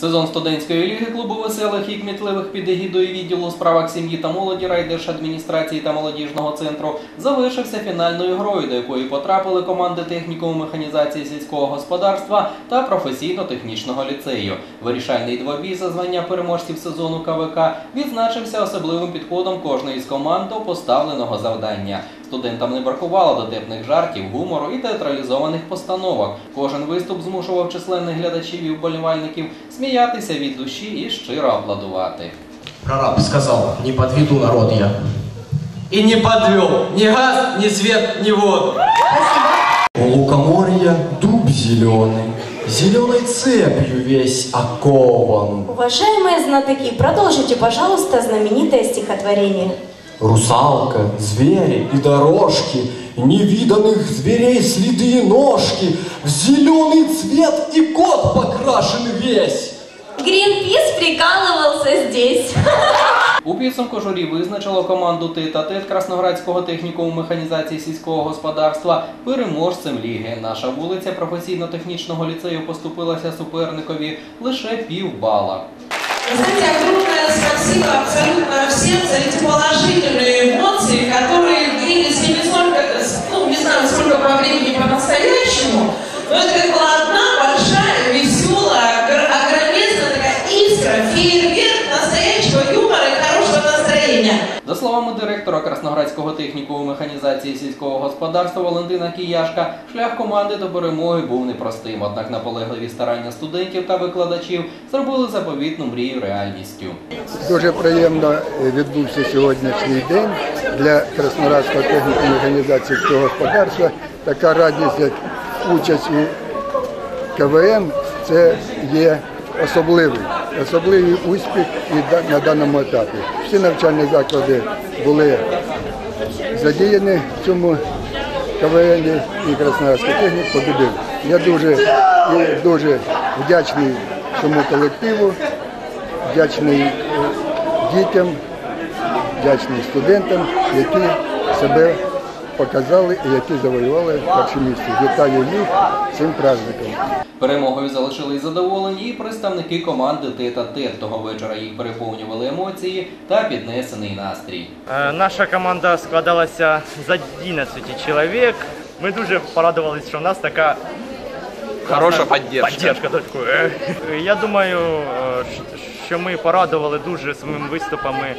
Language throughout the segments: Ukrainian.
Сезон студентської ліги клубу веселих і кмітливих під егідою відділу у справах сім'ї та молоді райдержадміністрації та молодіжного центру завершився фінальною грою, до якої потрапили команди технікуму механізації сільського господарства та професійно-технічного ліцею. Вирішальний двобій за звання переможців сезону КВК відзначився особливим підходом кожної з команд до поставленого завдання. Студентам не бракувало дотепних жартів, гумору і театралізованих постановок. Кожен виступ змушував численних глядачів і вболівальників сміятися від душі і щиро аплодувати. Прораб сказал, не подведу народ я. И не подвел ни газ, ни свет, ни воду. У лукоморья дуб зеленый, зеленой цепью весь окован. Уважаемые знатоки, продолжите, пожалуйста, знаменитое стихотворение. Русалка, звери и дорожки, невиданных зверей следы и ножки, в зеленый цвет и кот покрашен весь. Гринпис прикалывался здесь. У підсумку журі визначило команду «Ти та Тет Красноградського технікуму механізації сільського господарства переможцем ліги. Наша вулиця професійно-технічного ліцею поступилася суперникові лише півбала. Вы знаете, огромное спасибо абсолютно По-настоящему, но это как была одна большая, веселая, огр- огромезная такая искра, фейерверк настоящего юмора и хорошего настроения. За словами директора Красноградського технікуму механізації сільського господарства Валентина Кияшка, шлях команди до перемоги був непростим. Однак наполегливі старання студентів та викладачів зробили заповітну мрію реальністю. Дуже приємно е, відбувся сьогоднішній день для Краснодарського техніку механізації цього господарства. Така радість, як участь у КВМ, це є особливий, особливий успіх і на даному етапі. Всі навчальні заклади були задіяні в цьому КВН і Краснодарський технік побідив. Я дуже, дуже вдячний цьому колективу вдячний е, дітям, вдячний студентам, які себе показали і які завоювали перше місце. Вітаю їх цим праздником. Перемогою залишились задоволені і представники команди «Ти та Тет». Того вечора їх переповнювали емоції та піднесений настрій. Е, Наша команда складалася з 11 чоловік. Ми дуже порадувалися, що в нас така Хорошая поддержка. підтримка. такої. Е, Я думаю, е, що ми порадували дуже своїми виступами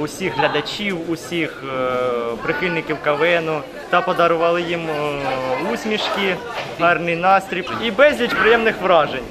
усіх глядачів, усіх е, прихильників КВНу та подарували їм е, усмішки, гарний настрій і безліч приємних вражень.